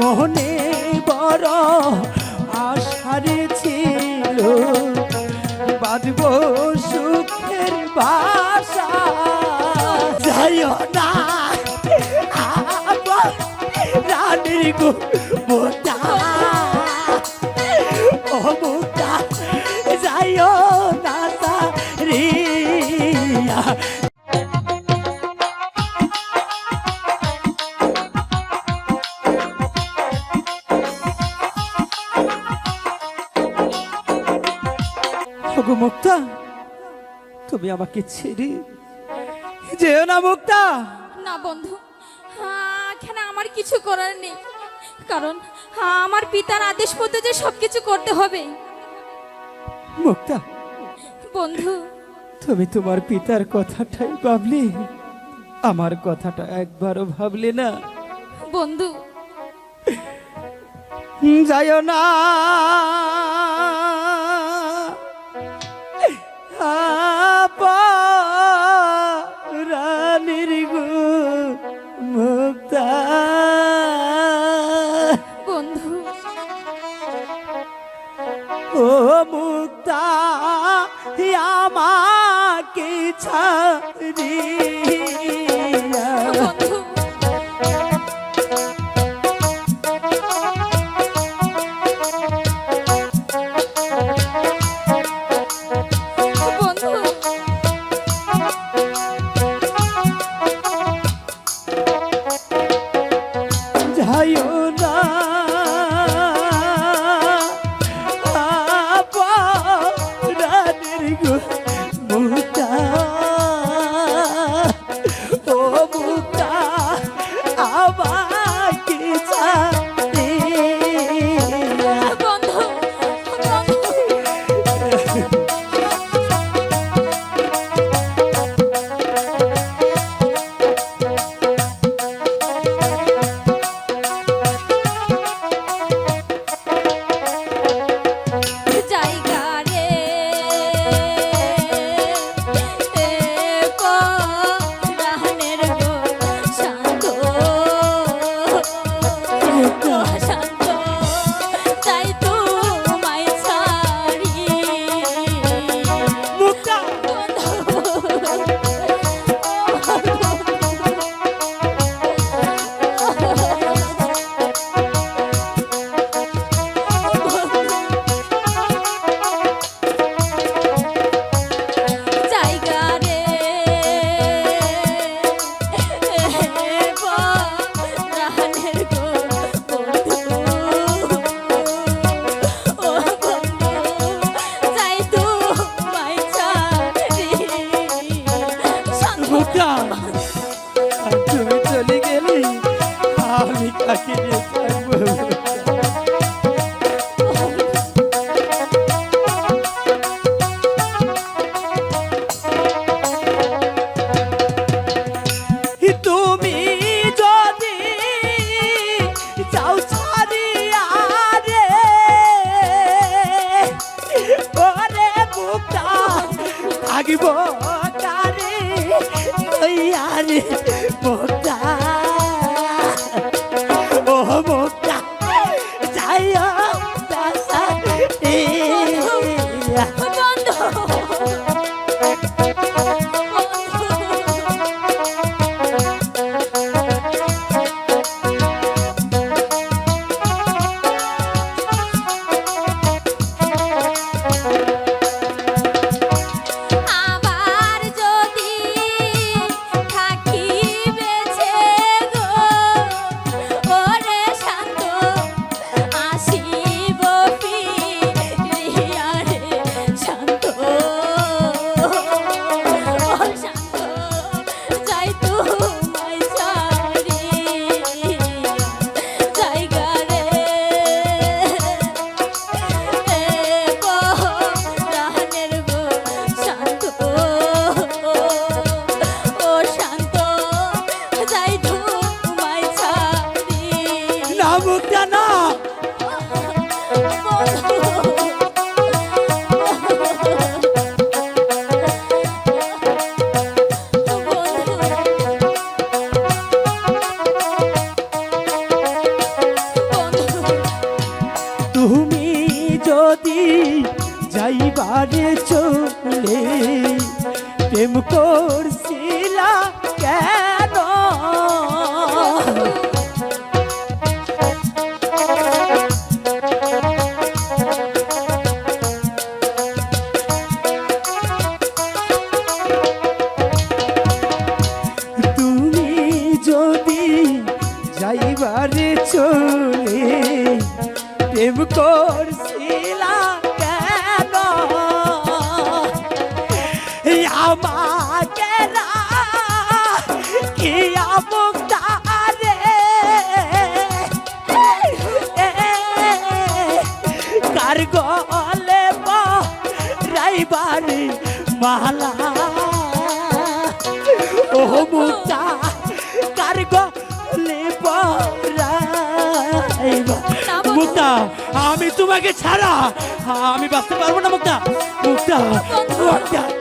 মনে বড় আশারে ছিল। বাঁধব সুখের বাসা। যাইও না রানীর গো ওগো মুক্তা তুমি আমাকে ছেড়ে যেও না মুক্তা। না বন্ধু এখানে আমার কিছু করার নেই। কারণ আমার পিতার আদেশ মতো যে সবকিছু করতে হবে। মুক্তা বন্ধু। তুমি তোমার পিতার কথাটাই ভাবলে আমার কথাটা একবারও ভাবলে না। বন্ধু। যাইও না। আমাকে Thank you. Olha যাইবারে চলে প্রেম করছিলা কেন? বালা ও মুক্তা কার মুক্তা আমি তোমাকে ছাড়া আমি বাঁচতে পারব না মুক্তা মুক্তা মুক্তা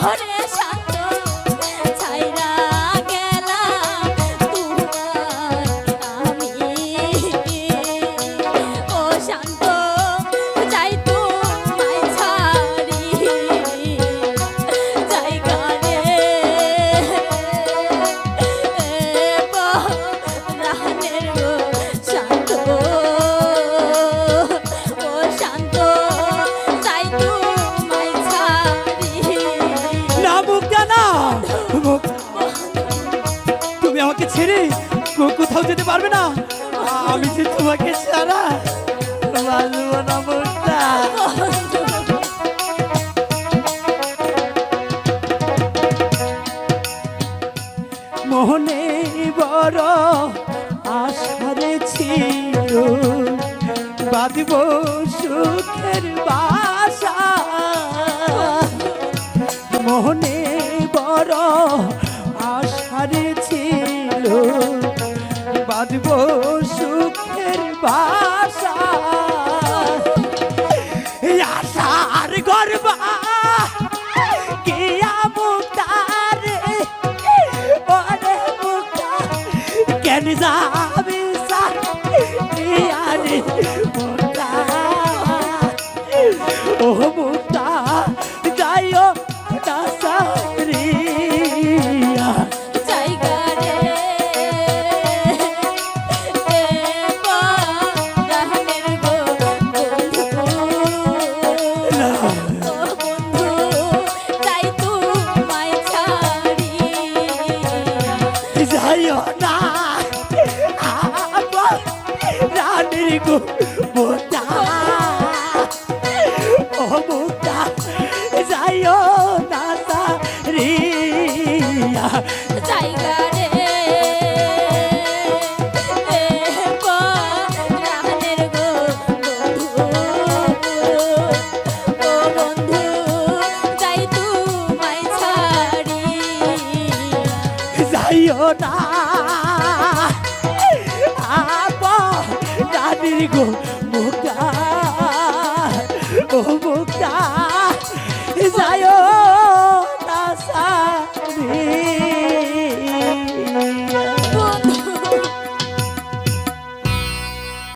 hold. কোথাও যেতে পারবে না। আমি যে তোমাকে সারা ভালোবাসবো না বড় সুখের বাসা। মোহনে বড় গো